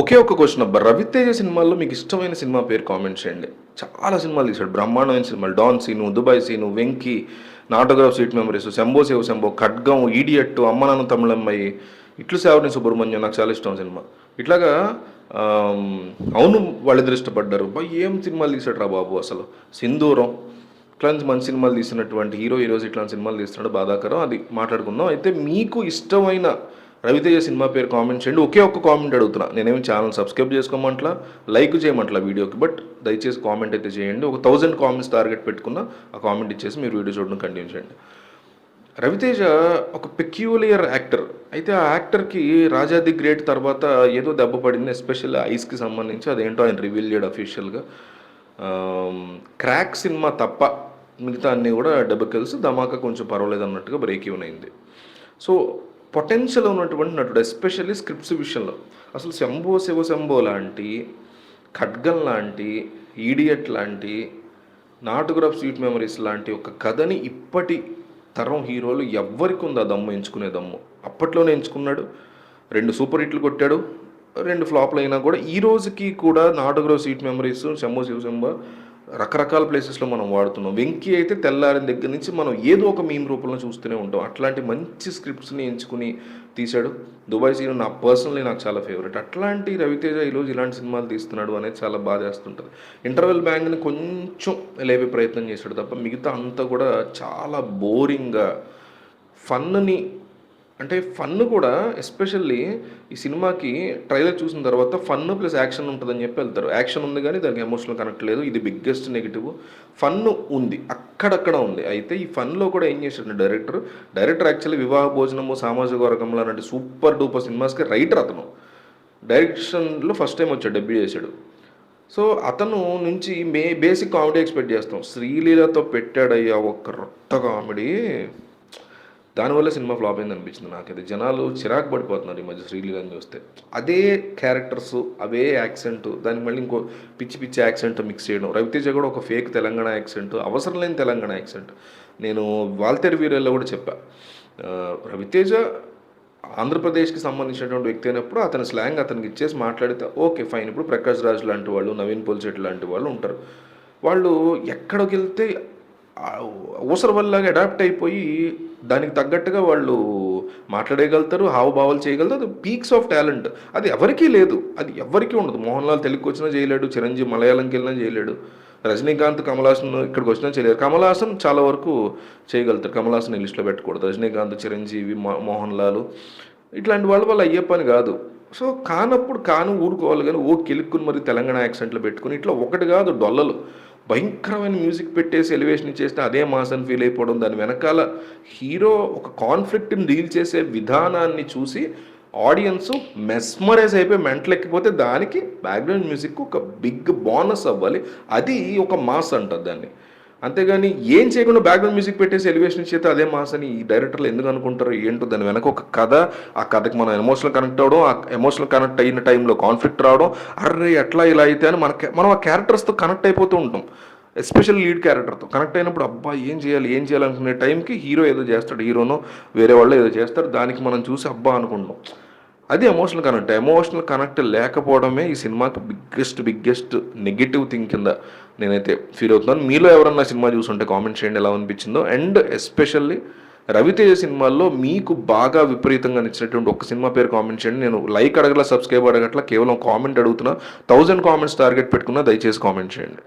ఒకే ఒక్క క్వశ్చన్ అబ్బా రవితేజ సినిమాల్లో మీకు ఇష్టమైన సినిమా పేరు కామెంట్ చేయండి. చాలా సినిమాలు తీశాడు. బ్రహ్మాండమైన సినిమాలు. Don Seenu Dubai Seenu Venky autograph sweet memories Shambho Shiva Shambho Khadgam idiot Amma Nanna తమిళమ్మాయి ఇట్లు సేవని సుబ్రహ్మణ్యం నాకు చాలా ఇష్టం సినిమా. ఇట్లాగా అవును వాళ్ళిద్దరు ఇష్టపడ్డారు. బా ఏం సినిమాలు తీసాడు రా బాబు అసలు? సింధూరం. ఇట్లాంటి మంచి సినిమాలు తీసినటువంటి హీరో ఈరోజు ఇట్లాంటి సినిమాలు తీస్తున్నాడు బాధాకరం. అది మాట్లాడుకుందాం. అయితే మీకు ఇష్టమైన రవితేజ సినిమా పేరు కామెంట్ చేయండి. ఒకే ఒక్క కామెంట్ అడుగుతున్నా. నేనేమి ఛానల్ సబ్స్క్రైబ్ చేసుకోమంటలా లైక్ చేయమంటలా వీడియోకి బట్ దయచేసి కామెంట్ అయితే చేయండి. ఒక థౌజండ్ కామెంట్స్ టార్గెట్ పెట్టుకున్న ఆ కామెంట్ ఇచ్చేసి మీరు వీడియో చూడడం కంటిన్యూ చేయండి. రవితేజ ఒక పెక్యులియర్ యాక్టర్ అయితే ఆ యాక్టర్కి రాజా ది గ్రేట్ తర్వాత ఏదో దెబ్బ పడింది ఎస్పెషల్ ఐస్కి సంబంధించి. అదేంటో ఆయన రివీల్ చేయడు అఫీషియల్గా క్రాక్ సినిమా తప్ప మిగతా అన్నీ కూడా డెబ్బకెల్స్ ధమాకా కొంచెం పర్వాలేదు అన్నట్టుగా బ్రేక్ ఈవెన్ అయింది. సో పొటెన్షియల్ ఉన్నటువంటి నటుడు ఎస్పెషల్లీ స్క్రిప్ట్స్ విషయంలో. అసలు శంభో శివ శంభో లాంటి ఖడ్గన్ లాంటి ఈడియట్ లాంటి నాటోగ్రాఫ్ స్వీట్ మెమరీస్ లాంటి ఒక కథని ఇప్పటి తరం హీరోలు ఎవ్వరికి ఉంది ఆ దమ్ము ఎంచుకునే దమ్ము. అప్పట్లోనే ఎంచుకున్నాడు రెండు సూపర్ హిట్లు కొట్టాడు రెండు ఫ్లాప్లు అయినా కూడా ఈ రోజుకి కూడా autograph sweet memories Shambho Shiva Shambha రకరకాల ప్లేసెస్లో మనం వాడుతున్నాం. వెంకీ అయితే తెల్లారిన దగ్గర నుంచి మనం ఏదో ఒక మీమ్ రూపంలో చూస్తూనే ఉంటాం. అట్లాంటి మంచి స్క్రిప్ట్స్ని ఎంచుకుని తీశాడు. దుబాయ్ సీన్ నా పర్సనలీ నాకు చాలా ఫేవరెట్ అట్లాంటి రవితేజ ఈరోజు ఇలాంటి సినిమాలు తీస్తున్నాడు అనేది చాలా బాధేస్తుంటుంది ఇంటర్వెల్ బ్యాంక్ని కొంచెం లేపే ప్రయత్నం చేశాడు తప్ప మిగతా అంతా కూడా చాలా బోరింగ్గా ఫన్ని అంటే ఫన్ కూడా ఎస్పెషల్లీ ఈ సినిమాకి ట్రైలర్ చూసిన తర్వాత ఫన్ ప్లస్ యాక్షన్ ఉంటుందని చెప్పి వెళ్తారు. యాక్షన్ ఉంది కానీ దానికి ఎమోషనల్ కనెక్ట్ లేదు. ఇది బిగ్గెస్ట్ నెగిటివ్. ఫన్ ఉంది. అక్కడక్కడ ఉంది. అయితే ఈ ఫన్లో కూడా ఏం చేశాడు డైరెక్టర్ డైరెక్టర్ యాక్చువల్లీ వివాహ భోజనము సామాజిక వర్గంలో అలాంటి సూపర్ డూపర్ సినిమాస్కి రైటర్ అతను. డైరెక్షన్లో ఫస్ట్ టైం వచ్చాడు డెబ్యూ చేశాడు. సో అతను నుంచి మే బేసిక్ కామెడీ ఎక్స్పెక్ట్ చేస్తాం. శ్రీలీలతో పెట్టాడయ్యా ఒక రొట్ట కామెడీ. దానివల్ల సినిమా ఫ్లాప్ అయింది అనిపించింది నాకైతే. జనాలు చిరాకు పడిపోతున్నారు ఈ మధ్య శ్రీలీలని చూస్తే. అదే క్యారెక్టర్స్ అవే యాక్సెంట్ దానికి మళ్ళీ ఇంకో పిచ్చి పిచ్చి యాక్సెంట్ మిక్స్ చేయడం. రవితేజ కూడా ఒక ఫేక్ తెలంగాణ యాక్సెంట్ అవసరం లేని తెలంగాణ యాక్సెంట్ నేను వాల్తేరి వీరల్లో కూడా చెప్పా. రవితేజ ఆంధ్రప్రదేశ్కి సంబంధించినటువంటి వ్యక్తి అయినప్పుడు అతని స్లాంగ్ అతనికి ఇచ్చేసి మాట్లాడితే ఓకే ఫైన్. ఇప్పుడు ప్రకాష్ రాజ్ లాంటి వాళ్ళు నవీన్ పోల్చెట్ లాంటి వాళ్ళు ఉంటారు. వాళ్ళు ఎక్కడికి వెళ్తే ఊసర వల్లగా అడాప్ట్ అయిపోయి దానికి తగ్గట్టుగా వాళ్ళు మాట్లాడేయగలుగుతారు హావభావాలు చేయగలుగుతారు. అది పీక్స్ ఆఫ్ టాలెంట్ అది ఎవరికీ లేదు. అది ఎవరికీ ఉండదు. మోహన్ లాల్ తెలుగుకి వచ్చినా చేయలేడు చిరంజీవి మలయాళంకి వెళ్ళినా చేయలేడు రజనీకాంత్ కమలాసన్ ఇక్కడికి వచ్చినా చేయలేరు. కమలాసన్ చాలా వరకు చేయగలుగుతారు. కమలాసన్ హాసన్ లిస్ట్లో పెట్టకూడదు. రజనీకాంత్ చిరంజీవి మోహన్ లాల్ ఇట్లాంటి వాళ్ళు వాళ్ళు అయ్యే పని కాదు. సో కానప్పుడు కాను ఊరుకోవాలి కానీ ఓ కెలుక్కుని మరి తెలంగాణ యాక్సెంట్లో పెట్టుకుని ఇట్లా ఒకటి కాదు డొల్లలు. భయంకరమైన మ్యూజిక్ పెట్టేసి ఎలివేషన్ చేస్తే అదే మాస్ అని ఫీల్ అయిపోవడం దాని వెనకాల హీరో ఒక కాన్ఫ్లిక్ట్ని డీల్ చేసే విధానాన్ని చూసి ఆడియన్స్ మెస్మరైజ్ అయిపోయి మెంటల్ ఎక్కిపోతే దానికి బ్యాక్గ్రౌండ్ మ్యూజిక్ ఒక బిగ్ బోనస్ అవ్వాలి. అది ఒక మాస్ అంటుంది దాన్ని. అంతేగాని ఏం చేయకుండా బ్యాక్గ్రౌండ్ మ్యూజిక్ పెట్టేసి ఎలివేషన్ ఇచ్చేస్తే అదే మాస్ అని ఈ డైరెక్టర్లు ఎందుకు అనుకుంటారు ఏంటో దాని వెనక ఒక కథ. ఆ కథకి మనం ఎమోషనల్ కనెక్ట్ అవ్వడం ఆ ఎమోషనల్ కనెక్ట్ అయిన టైంలో కాన్ఫ్లిక్ట్ రావడం అర్రే ఎట్లా ఇలా అయితే అని మనకి మనం ఆ క్యారెక్టర్స్తో కనెక్ట్ అయిపోతూ ఉంటాం. ఎస్పెషల్ లీడ్ క్యారెక్టర్తో కనెక్ట్ అయినప్పుడు అబ్బా ఏం చేయాలి ఏం చేయాలి అనుకునే టైంకి హీరో ఏదో చేస్తాడు హీరోనో వేరే వాళ్ళు ఏదో చేస్తారు దానికి మనం చూసి అబ్బా అనుకుంటాం అది ఎమోషనల్ కనెక్ట్ ఎమోషనల్ కనెక్ట్ లేకపోవడమే ఈ సినిమాకి బిగ్గెస్ట్ బిగ్గెస్ట్ నెగిటివ్ థింగ్ కింద నేనైతే ఫీల్ అవుతున్నాను. మీలో ఎవరన్నా సినిమా చూసుంటే కామెంట్ చేయండి ఎలా అనిపించిందో. అండ్ ఎస్పెషల్లీ రవితేజ సినిమాల్లో మీకు బాగా విపరీతంగా నచ్చినటువంటి ఒక సినిమా పేరు కామెంట్ చేయండి. నేను లైక్ అడగల సబ్స్క్రైబ్ అడగట్లా కేవలం కామెంట్ అడుగుతున్నా. థౌజండ్ కామెంట్స్ టార్గెట్ పెట్టుకున్నా దయచేసి కామెంట్ చేయండి.